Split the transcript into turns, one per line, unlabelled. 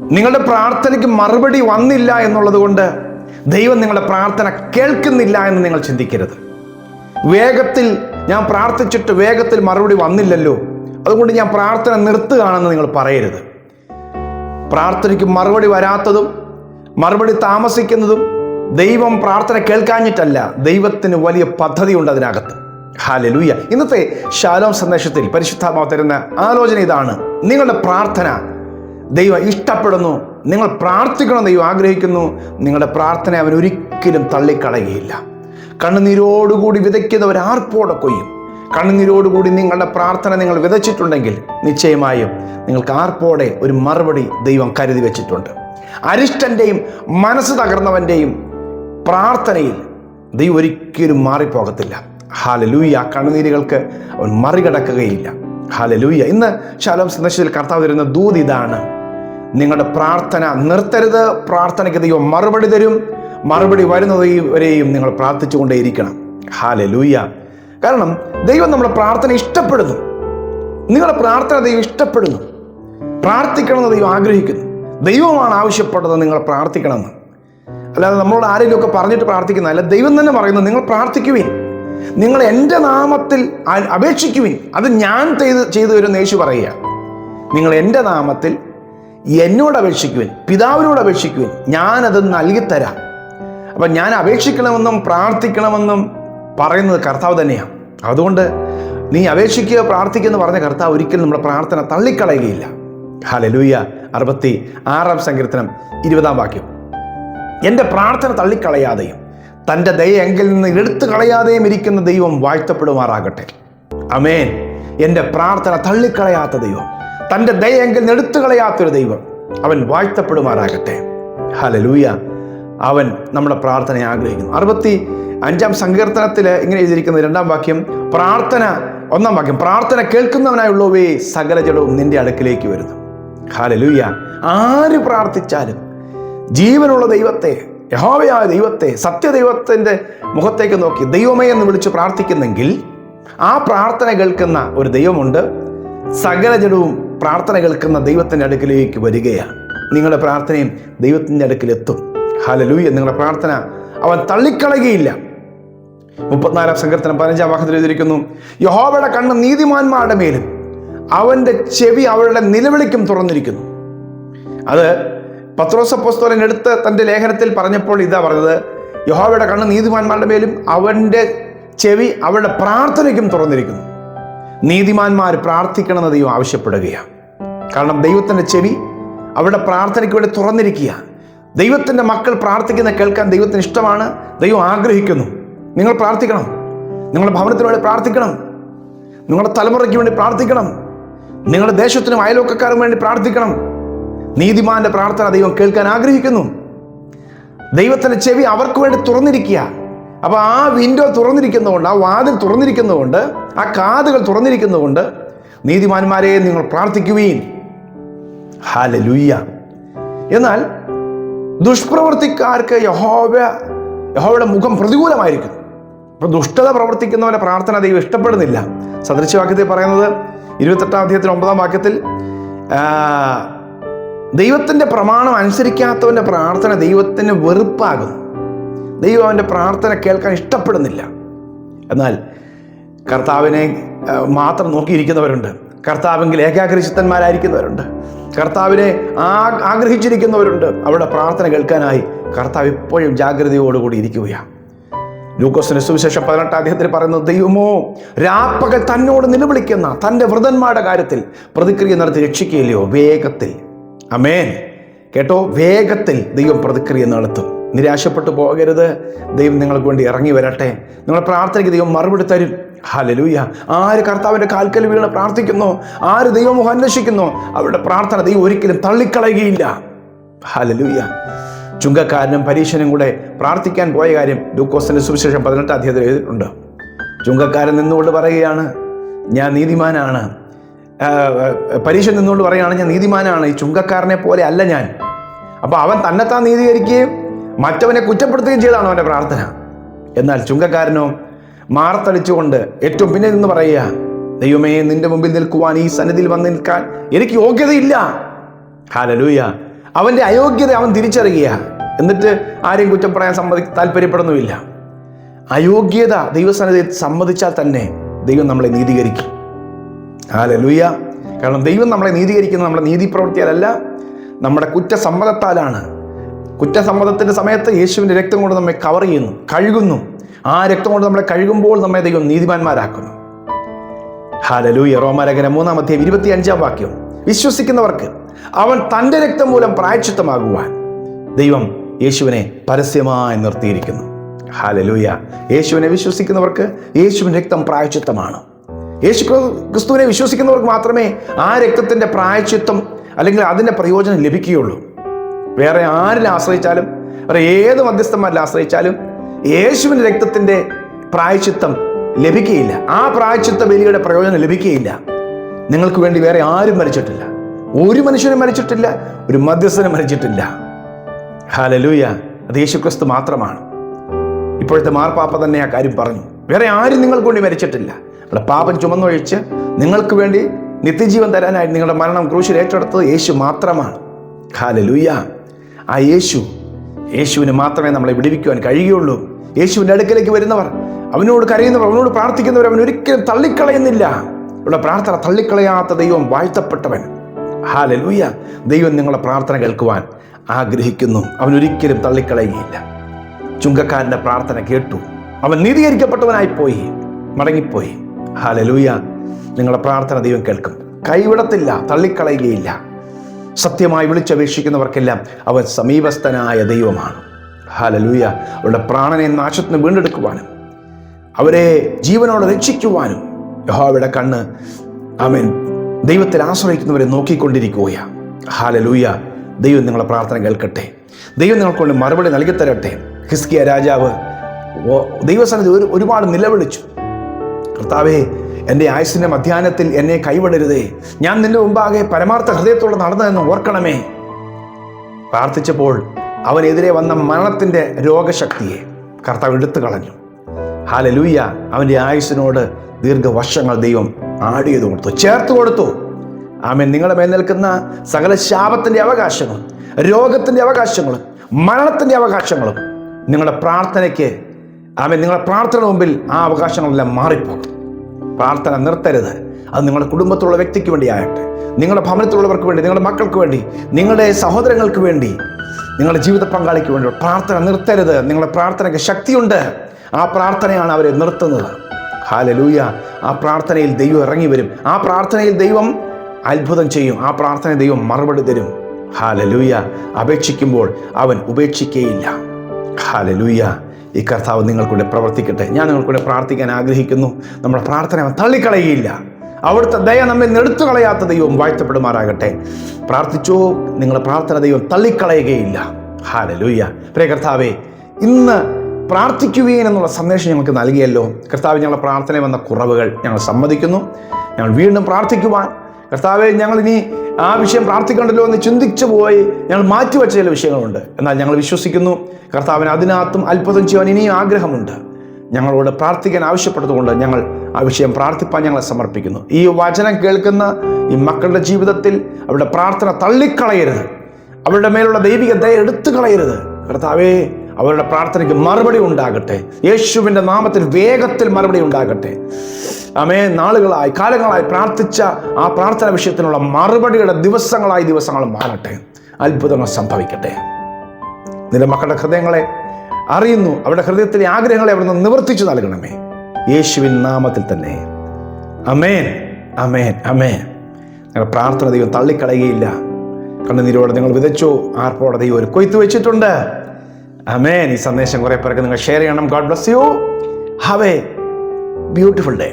നിങ്ങളുടെ പ്രാർത്ഥനയ്ക്ക് മറുപടി വന്നില്ല എന്നുള്ളത് കൊണ്ട് ദൈവം നിങ്ങളുടെ പ്രാർത്ഥന കേൾക്കുന്നില്ല എന്ന് നിങ്ങൾ ചിന്തിക്കരുത്. വേഗത്തിൽ ഞാൻ പ്രാർത്ഥിച്ചിട്ട് വേഗത്തിൽ മറുപടി വന്നില്ലല്ലോ അതുകൊണ്ട് ഞാൻ പ്രാർത്ഥന നിർത്തുകയാണെന്ന് നിങ്ങൾ പറയരുത്. പ്രാർത്ഥനയ്ക്ക് മറുപടി വരാത്തതും മറുപടി താമസിക്കുന്നതും ദൈവം പ്രാർത്ഥന കേൾക്കാഞ്ഞിട്ടല്ല ദൈവത്തിന് വലിയ പദ്ധതിയുണ്ട് അതിനകത്ത്. ഹാലലൂയ ഇന്നത്തെ ശാലോം സന്ദേശത്തിൽ പരിശുദ്ധാത്മാവ് തരുന്ന ആലോചന ഇതാണ്. നിങ്ങളുടെ പ്രാർത്ഥന ദൈവം ഇഷ്ടപ്പെടുന്നു നിങ്ങൾ പ്രാർത്ഥിക്കണം ദൈവം ആഗ്രഹിക്കുന്നു നിങ്ങളുടെ പ്രാർത്ഥന അവൻ ഒരിക്കലും തള്ളിക്കളയുകയില്ല. കണ്ണുനീരോടുകൂടി വിതയ്ക്കുന്നവർ ആർപ്പോടെ കൊയ്യും? കണ്ണുനീരോടുകൂടി നിങ്ങളുടെ പ്രാർത്ഥന നിങ്ങൾ വിതച്ചിട്ടുണ്ടെങ്കിൽ നിശ്ചയമായും നിങ്ങൾക്ക് ആർപ്പോടെ ഒരു മറുപടി ദൈവം കരുതി വെച്ചിട്ടുണ്ട്. അരിഷ്ടന്റെയും മനസ്സ് തകർന്നവന്റെയും പ്രാർത്ഥനയിൽ ദൈവം ഒരിക്കലും മാറിപ്പോകത്തില്ല. ഹാലലൂയ കണ്ണുനീരുകൾക്ക് അവൻ മറികടക്കുകയില്ല. ഹാലലൂയ ഇന്ന് ശാലോം സന്ദർശനത്തിൽ കർത്താവ് തരുന്ന ദൂത് ഇതാണ്. നിങ്ങളുടെ പ്രാർത്ഥന നിർത്തരുത്. പ്രാർത്ഥനയ്ക്ക് ദൈവം മറുപടി തരും. മറുപടി വരുന്നത് വരെയും നിങ്ങൾ പ്രാർത്ഥിച്ചുകൊണ്ടേയിരിക്കണം. ലൂയ്യ കാരണം ദൈവം നമ്മുടെ പ്രാർത്ഥന ഇഷ്ടപ്പെടുന്നു. നിങ്ങളുടെ പ്രാർത്ഥന ദൈവം ഇഷ്ടപ്പെടുന്നു. പ്രാർത്ഥിക്കണമെന്ന് ദൈവം ആഗ്രഹിക്കുന്നു. ദൈവമാണ് ആവശ്യപ്പെട്ടത് നിങ്ങൾ പ്രാർത്ഥിക്കണമെന്ന്. അല്ലാതെ നമ്മളോട് ആരെങ്കിലുമൊക്കെ പറഞ്ഞിട്ട് പ്രാർത്ഥിക്കുന്നതല്ല ദൈവം തന്നെ പറയുന്നു നിങ്ങൾ പ്രാർത്ഥിക്കുവിൻ. നിങ്ങൾ എന്റെ നാമത്തിൽ അപേക്ഷിക്കുവിൻ. അത് ഞാൻ ചെയ്ത് ചെയ്തു തരുന്ന യേശു പറയുക നിങ്ങൾ എന്റെ നാമത്തിൽ എന്നോട് അപേക്ഷിക്കുവിൻ പിതാവിനോട് അപേക്ഷിക്കുവിൻ ഞാനത് നൽകിത്തരാം. അപ്പം ഞാൻ അപേക്ഷിക്കണമെന്നും പ്രാർത്ഥിക്കണമെന്നും പറയുന്നത് കർത്താവ് തന്നെയാണ്. അതുകൊണ്ട് നീ അപേക്ഷിക്കുക പ്രാർത്ഥിക്കുക എന്ന് പറഞ്ഞ കർത്താവ് ഒരിക്കലും നമ്മുടെ പ്രാർത്ഥന തള്ളിക്കളയുകയില്ല. ഹലലൂയ അറുപത്തി ആറാം സങ്കീർത്തനം ഇരുപതാം വാക്യം. എന്റെ പ്രാർത്ഥന തള്ളിക്കളയാതെയും തന്റെ ദയ എങ്കിൽ നിന്ന് എടുത്തു കളയാതെയും ഇരിക്കുന്ന ദൈവം വാഴ്ത്തപ്പെടുമാറാകട്ടെ. അമേൻ എന്റെ പ്രാർത്ഥന തള്ളിക്കളയാത്ത ദൈവം. തന്റെ ദയെങ്കിൽ എടുത്തു കളയാത്തൊരു ദൈവം. അവൻ വാഴ്ത്തപ്പെടുമാറാകട്ടെ. ഹലലൂയ അവൻ നമ്മുടെ പ്രാർത്ഥനയെ ആഗ്രഹിക്കുന്നു. അറുപത്തി അഞ്ചാം സങ്കീർത്തനത്തിൽ ഇങ്ങനെ എഴുതിയിരിക്കുന്ന രണ്ടാം വാക്യം പ്രാർത്ഥന ഒന്നാം വാക്യം പ്രാർത്ഥന കേൾക്കുന്നവനായുള്ളവേ സകല ജലവും നിന്റെ അടുക്കിലേക്ക് വരുന്നു. ഹാലലൂയ ആര് പ്രാർത്ഥിച്ചാലും ജീവനുള്ള ദൈവത്തെ യഹോവയായ ദൈവത്തെ സത്യദൈവത്തിന്റെ മുഖത്തേക്ക് നോക്കി ദൈവമേ എന്ന് വിളിച്ച് പ്രാർത്ഥിക്കുന്നെങ്കിൽ ആ പ്രാർത്ഥന കേൾക്കുന്ന ഒരു ദൈവമുണ്ട്. സകല ജനവും പ്രാർത്ഥന കേൾക്കുന്ന ദൈവത്തിന്റെ അടുക്കിലേക്ക് വരികയാണ്. നിങ്ങളുടെ പ്രാർത്ഥനയും ദൈവത്തിന്റെ അടുക്കിലെത്തും. ഹലലൂയ നിങ്ങളുടെ പ്രാർത്ഥന അവൻ തള്ളിക്കളയുകയില്ല. മുപ്പത്തിനാലാം സങ്കീർത്തനം പതിനഞ്ചാം വാഹത്തിൽ എഴുതിയിരിക്കുന്നു യഹോവയുടെ കണ്ണ് നീതിമാന്മാരുടെ മേലും അവന്റെ ചെവി അവരുടെ നിലവിളിക്കും തുറന്നിരിക്കുന്നു. അത് പത്രോസ പുസ്തകൻ എടുത്ത് തന്റെ ലേഖനത്തിൽ പറഞ്ഞപ്പോൾ ഇതാ പറഞ്ഞത് യഹോവയുടെ കണ്ണ് നീതിമാന്മാരുടെ മേലും അവന്റെ ചെവി അവരുടെ പ്രാർത്ഥനയ്ക്കും തുറന്നിരിക്കുന്നു. നീതിമാന്മാർ പ്രാർത്ഥിക്കണമെന്ന് ദൈവം ആവശ്യപ്പെടുകയാണ്. കാരണം ദൈവത്തിന്റെ ചെവി അവരുടെ പ്രാർത്ഥനയ്ക്ക് വേണ്ടി തുറന്നിരിക്കുക ദൈവത്തിന്റെ മക്കൾ പ്രാർത്ഥിക്കുന്ന കേൾക്കാൻ ദൈവത്തിന് ഇഷ്ടമാണ്. ദൈവം ആഗ്രഹിക്കുന്നു. നിങ്ങൾ പ്രാർത്ഥിക്കണം. നിങ്ങളുടെ ഭവനത്തിന് വേണ്ടി പ്രാർത്ഥിക്കണം. നിങ്ങളുടെ തലമുറയ്ക്ക് വേണ്ടി പ്രാർത്ഥിക്കണം. നിങ്ങളുടെ ദേശത്തിനും അയൽവക്കക്കാർക്കും വേണ്ടി പ്രാർത്ഥിക്കണം. നീതിമാന്റെ പ്രാർത്ഥന ദൈവം കേൾക്കാൻ ആഗ്രഹിക്കുന്നു. ദൈവത്തിന്റെ ചെവി അവർക്ക് വേണ്ടി തുറന്നിരിക്കുക അപ്പോൾ ആ വിൻഡോ തുറന്നിരിക്കുന്നതുകൊണ്ട് ആ വാതിൽ തുറന്നിരിക്കുന്നതുകൊണ്ട് ആ കാതുകൾ തുറന്നിരിക്കുന്നതുകൊണ്ട് നീതിമാന്മാരെ നിങ്ങൾ പ്രാർത്ഥിക്കുകയും ഹാല ലുയ്യ എന്നാൽ ദുഷ്പ്രവർത്തിക്കാർക്ക് യഹോവ യഹോവയുടെ മുഖം പ്രതികൂലമായിരിക്കും. അപ്പോൾ ദുഷ്ടത പ്രവർത്തിക്കുന്നവരെ പ്രാർത്ഥന ദൈവം ഇഷ്ടപ്പെടുന്നില്ല. സദൃശ്യവാക്യത്തിൽ പറയുന്നത് ഇരുപത്തെട്ടാം അധ്യായത്തിൽ ഒമ്പതാം വാക്യത്തിൽ ദൈവത്തിന്റെ പ്രമാണം അനുസരിക്കാത്തവന്റെ പ്രാർത്ഥന ദൈവത്തിന് വെറുപ്പാകുന്നു. ദൈവം അവന്റെ പ്രാർത്ഥന കേൾക്കാൻ ഇഷ്ടപ്പെടുന്നില്ല. എന്നാൽ കർത്താവിനെ മാത്രം നോക്കിയിരിക്കുന്നവരുണ്ട്. കർത്താവെങ്കിൽ ഏകാഗ്രചിത്തന്മാരായിരിക്കുന്നവരുണ്ട്. കർത്താവിനെ ആഗ്രഹിച്ചിരിക്കുന്നവരുണ്ട്. അവരുടെ പ്രാർത്ഥന കേൾക്കാനായി കർത്താവ് ഇപ്പോഴും ജാഗ്രതയോടുകൂടി ഇരിക്കുകയാണ് ലൂക്കോസിന് സുവിശേഷം പതിനെട്ടാം അദ്ദേഹത്തിന് പറയുന്നത് ദൈവമോ രാപ്പകൽ തന്നോട് നിലവിളിക്കുന്ന തന്റെ വൃതന്മാരുടെ കാര്യത്തിൽ പ്രതിക്രിയ നടത്തി രക്ഷിക്കുകയില്ലയോ? വേഗത്തിൽ. അമേൻ കേട്ടോ? വേഗത്തിൽ ദൈവം പ്രതിക്രിയ നടത്തും. നിരാശപ്പെട്ടു പോകരുത്. ദൈവം നിങ്ങൾക്ക് വേണ്ടി ഇറങ്ങി വരട്ടെ. നിങ്ങൾ പ്രാർത്ഥനയ്ക്ക് ദൈവം മറുപടി തരും. ഹലലൂയ ആര് കർത്താവിന്റെ കാൽക്കൽ വീണ് പ്രാർത്ഥിക്കുന്നു? ആര് ദൈവമുഖം അന്വേഷിക്കുന്നോ? അവരുടെ പ്രാർത്ഥന ദൈവം ഒരിക്കലും തള്ളിക്കളയുകയില്ല. ഹലലൂയ ചുങ്കക്കാരനും പരീക്ഷനും കൂടെ പ്രാർത്ഥിക്കാൻ പോയ കാര്യം ലൂക്കോസിന്റെ സുവിശേഷം പതിനെട്ടാം അധ്യായത്തിൽ എഴുതിയിട്ടുണ്ട്. ചുങ്കക്കാരൻ നിന്നുകൊണ്ട് പറയുകയാണ് ഞാൻ നീതിമാനാണ്. പരീക്ഷ നിന്നുകൊണ്ട് പറയുകയാണ് ഞാൻ നീതിമാനാണ്. ഈ ചുങ്കക്കാരനെ പോലെ അല്ല ഞാൻ. അപ്പോൾ അവൻ തന്നെത്താൻ നീതീകരിക്കുകയും മറ്റവനെ കുറ്റപ്പെടുത്തുകയും ചെയ്താണ് അവന്റെ പ്രാർത്ഥന? എന്നാൽ ചുങ്കക്കാരനോ മാറത്തടിച്ചുകൊണ്ട് ഏറ്റവും പിന്നെ നിന്ന് പറയുക ദൈവമേ നിന്റെ മുമ്പിൽ നിൽക്കുവാൻ ഈ സന്നിധിയിൽ വന്ന് നിൽക്കാൻ എനിക്ക് യോഗ്യതയില്ല. ഹാലലൂയ. അവന്റെ അയോഗ്യത അവൻ തിരിച്ചറിയുക. എന്നിട്ട് ആരെയും കുറ്റം പറയാൻ സമ്മതി താല്പര്യപ്പെടുന്നുമില്ല. അയോഗ്യത ദൈവസന്നിധി സമ്മതിച്ചാൽ തന്നെ ദൈവം നമ്മളെ നീതീകരിക്കും. ഹാലലൂയ. കാരണം ദൈവം നമ്മളെ നീതീകരിക്കുന്നത് നമ്മുടെ നീതി പ്രവൃത്തിയാലല്ല നമ്മുടെ കുറ്റസമ്മതത്താലാണ്. കുറ്റസമ്മതത്തിന്റെ സമയത്ത് യേശുവിന്റെ രക്തം കൊണ്ട് നമ്മെ കവർ ചെയ്യുന്നു കഴുകുന്നു. ആ രക്തം കൊണ്ട് നമ്മളെ കഴുകുമ്പോൾ നമ്മെ ദൈവം നീതിമാന്മാരാക്കുന്നു. ഹാലലൂയ യറോമാരകര മൂന്നാം അധ്യായം ഇരുപത്തി അഞ്ചാം വാക്യം. വിശ്വസിക്കുന്നവർക്ക് അവൻ തന്റെ രക്തം മൂലം പ്രായച്ചിത്തമാകുവാൻ ദൈവം യേശുവിനെ പരസ്യമായി നിർത്തിയിരിക്കുന്നു. ഹാലലൂയ യേശുവിനെ വിശ്വസിക്കുന്നവർക്ക് യേശുവിന്റെ രക്തം പ്രായച്ചിത്തമാണ് യേശു ക്രിസ്തുവിനെ വിശ്വസിക്കുന്നവർക്ക് മാത്രമേ ആ രക്തത്തിന്റെ പ്രായച്ചിത്തം അല്ലെങ്കിൽ അതിന്റെ പ്രയോജനം ലഭിക്കുകയുള്ളൂ. വേറെ ആരിൽ ആശ്രയിച്ചാലും വേറെ ഏത് മധ്യസ്ഥന്മാരിൽ ആശ്രയിച്ചാലും യേശുവിന്റെ രക്തത്തിന്റെ പ്രായച്ചിത്തം ലഭിക്കുകയില്ല. ആ പ്രായച്ചിത്ത ബലിയുടെ പ്രയോജനം ലഭിക്കുകയില്ല. നിങ്ങൾക്ക് വേണ്ടി വേറെ ആരും മരിച്ചിട്ടില്ല. ഒരു മനുഷ്യനും മരിച്ചിട്ടില്ല ഒരു മധ്യസ്ഥനും മരിച്ചിട്ടില്ല. ഹാലലൂയ അത് യേശുക്രിസ്തു മാത്രമാണ്. ഇപ്പോഴത്തെ മാർപ്പാപ്പ തന്നെ ആ കാര്യം പറഞ്ഞു. വേറെ ആരും നിങ്ങൾക്ക് വേണ്ടി മരിച്ചിട്ടില്ല. ഇവിടെ പാപം ചുമന്നൊഴിച്ച് നിങ്ങൾക്ക് വേണ്ടി നിത്യജീവൻ തരാനായി നിങ്ങളുടെ മരണം ക്രൂശിൽ ഏറ്റെടുത്തത് യേശു മാത്രമാണ്. ഹാലലൂയ ആ യേശു യേശുവിന് മാത്രമേ നമ്മളെ വിടുവിക്കുവാൻ കഴിയുകയുള്ളൂ. യേശുവിന്റെ അടുക്കലേക്ക് വരുന്നവർ അവനോട് കരയുന്നവർ അവനോട് പ്രാർത്ഥിക്കുന്നവർ അവൻ ഒരിക്കലും തള്ളിക്കളയുന്നില്ല. ഇവിടെ പ്രാർത്ഥന തള്ളിക്കളയാത്ത ദൈവം വാഴ്ത്തപ്പെട്ടവൻ. ഹാലലൂയ ദൈവം നിങ്ങളെ പ്രാർത്ഥന കേൾക്കുവാൻ ആഗ്രഹിക്കുന്നു. അവൻ ഒരിക്കലും തള്ളിക്കളയുകയില്ല. ചുങ്കക്കാരന്റെ പ്രാർത്ഥന കേട്ടു. അവൻ നീതീകരിക്കപ്പെട്ടവനായി പോയി മടങ്ങിപ്പോയി. ഹാലലൂയ നിങ്ങളുടെ പ്രാർത്ഥന ദൈവം കേൾക്കും. കൈവിടത്തില്ല തള്ളിക്കളയുകയില്ല. സത്യമായി വിളിച്ചപേക്ഷിക്കുന്നവർക്കെല്ലാം അവൻ സമീപസ്ഥനായ ദൈവമാണ്. ഹാലലൂയ അവരുടെ പ്രാണനെ നാശത്തിന് വീണ്ടെടുക്കുവാനും അവരെ ജീവനോടെ രക്ഷിക്കുവാനും യഹോവയുടെ കണ്ണ് അവൻ ദൈവത്തിൽ ആശ്രയിക്കുന്നവരെ നോക്കിക്കൊണ്ടിരിക്കുകയാണ് ഹാലലൂയ ദൈവം നിങ്ങളെ പ്രാർത്ഥന കേൾക്കട്ടെ. ദൈവം നിങ്ങൾക്കൊണ്ട് മറുപടി നൽകി തരട്ടെ ഹിസ്കിയ രാജാവ് ദൈവസന്നിധി ഒരു ഒരുപാട് നിലവിളിച്ചു. കർത്താവേ എന്റെ ആയുസിന്റെ മധ്യാഹ്നത്തിൽ എന്നെ കൈവിടരുതേ. ഞാൻ നിന്റെ മുമ്പാകെ പരമാർത്ഥ ഹൃദയത്തോടെ നടന്നതെന്ന് ഓർക്കണമേ. പ്രാർത്ഥിച്ചപ്പോൾ അവനെതിരെ വന്ന മരണത്തിന്റെ രോഗശക്തിയെ കർത്താവ് എടുത്തു കളഞ്ഞു ഹാലലൂയ അവന്റെ ആയുസിനോട് ദീർഘവർഷങ്ങൾ ദൈവം ആടിയത് കൊടുത്തു ചേർത്ത് കൊടുത്തു. ആമൻ. നിങ്ങളെ മേൽ നിൽക്കുന്ന സകല ശാപത്തിന്റെ അവകാശങ്ങളും രോഗത്തിന്റെ അവകാശങ്ങളും മരണത്തിന്റെ അവകാശങ്ങളും നിങ്ങളുടെ പ്രാർത്ഥനയ്ക്ക് ആമൻ. നിങ്ങളുടെ പ്രാർത്ഥന മുമ്പിൽ ആ അവകാശങ്ങളെല്ലാം മാറിപ്പോകും. പ്രാർത്ഥന നിർത്തരുത്. അത് നിങ്ങളുടെ കുടുംബത്തിലുള്ള വ്യക്തിക്ക് വേണ്ടിയാകട്ടെ. നിങ്ങളുടെ ഭവനത്തിലുള്ളവർക്ക് വേണ്ടി നിങ്ങളുടെ മക്കൾക്ക് വേണ്ടി നിങ്ങളുടെ സഹോദരങ്ങൾക്ക് വേണ്ടി നിങ്ങളുടെ ജീവിത പങ്കാളിക്ക് വേണ്ടി പ്രാർത്ഥന നിർത്തരുത്. നിങ്ങളുടെ പ്രാർത്ഥനയ്ക്ക് ശക്തിയുണ്ട്. ആ പ്രാർത്ഥനയാണ് അവരെ നിർത്തുന്നത്. ഹാലലൂയ ആ പ്രാർത്ഥനയിൽ ദൈവം ഇറങ്ങി വരും. ആ പ്രാർത്ഥനയിൽ ദൈവം അത്ഭുതം ചെയ്യും. ആ പ്രാർത്ഥന ദൈവം മറുപടി തരും. ഹാലലൂയ അപേക്ഷിക്കുമ്പോൾ അവൻ ഉപേക്ഷിക്കുകയില്ല. ഹാലലൂയ ഈ കർത്താവ് നിങ്ങൾക്കൂടെ പ്രവർത്തിക്കട്ടെ. ഞാൻ നിങ്ങൾക്കൂടെ പ്രാർത്ഥിക്കാൻ ആഗ്രഹിക്കുന്നു. നമ്മുടെ പ്രാർത്ഥന തള്ളിക്കളയില്ല അവിടുത്തെ ദയ നമ്മെ നെടുത്തു കളയാത്ത ദൈവം വാഴ്ത്തപ്പെടുമാറാകട്ടെ. പ്രാർത്ഥിച്ചു നിങ്ങളുടെ പ്രാർത്ഥന ദൈവം തള്ളിക്കളയുകയില്ല. ഹാലലൂയ്യ പ്രേ കർത്താവേ ഇന്ന് പ്രാർത്ഥിക്കുകയും എന്നുള്ള സന്ദേശം ഞങ്ങൾക്ക് നൽകിയല്ലോ. കർത്താവ് ഞങ്ങളുടെ പ്രാർത്ഥന വന്ന കുറവുകൾ ഞങ്ങൾ സമ്മതിക്കുന്നു. ഞങ്ങൾ വീണ്ടും പ്രാർത്ഥിക്കുവാൻ. കർത്താവെ ഞങ്ങൾ ഇനി ആ വിഷയം പ്രാർത്ഥിക്കണ്ടല്ലോ എന്ന് ചിന്തിച്ചു പോയി ഞങ്ങൾ മാറ്റിവെച്ച ചില വിഷയങ്ങളുണ്ട്. എന്നാൽ ഞങ്ങൾ വിശ്വസിക്കുന്നു കർത്താവിന് അതിനകത്തും അത്ഭുതം ചെയ്യാൻ ഇനിയും ആഗ്രഹമുണ്ട്. ഞങ്ങളോട് പ്രാർത്ഥിക്കാൻ ആവശ്യപ്പെട്ടതുകൊണ്ട് ഞങ്ങൾ ആ വിഷയം പ്രാർത്ഥിപ്പാൻ ഞങ്ങളെ സമർപ്പിക്കുന്നു. ഈ വചനം കേൾക്കുന്ന ഈ മക്കളുടെ ജീവിതത്തിൽ അവരുടെ പ്രാർത്ഥന തള്ളിക്കളയരുത്. അവരുടെ മേലുള്ള ദൈവിക ദയ എടുത്തു കളയരുത് കർത്താവേ അവരുടെ പ്രാർത്ഥനയ്ക്ക് മറുപടി ഉണ്ടാകട്ടെ. യേശുവിന്റെ നാമത്തിൽ വേഗത്തിൽ മറുപടി ഉണ്ടാകട്ടെ. അമേ നാളുകളായി കാലങ്ങളായി പ്രാർത്ഥിച്ച ആ പ്രാർത്ഥന വിഷയത്തിനുള്ള മറുപടിയുടെ ദിവസങ്ങളായി ദിവസങ്ങൾ മാറട്ടെ. അത്ഭുതങ്ങൾ സംഭവിക്കട്ടെ. നിന്റെ മക്കളുടെ ഹൃദയങ്ങളെ അറിയുന്നു. അവരുടെ ഹൃദയത്തിലെ ആഗ്രഹങ്ങളെ അവിടുന്ന് നിവർത്തിച്ചു നൽകണമേ. യേശുവിൻ നാമത്തിൽ തന്നെ. അമേൻ അമേൻ അമേൻ നിങ്ങളുടെ പ്രാർത്ഥന ദൈവം തള്ളിക്കളയുകയില്ല. കണ്ണുനീരോടെ നിങ്ങൾ വിതച്ചു? ആർപ്പോടെ ദൈവം ഒരു കൊയ്ത്ത് വെച്ചിട്ടുണ്ട്. അമേൻ ഈ സന്ദേശം കുറെ പേർക്ക് നിങ്ങൾ ഷെയർ ചെയ്യണം. God bless you have a beautiful day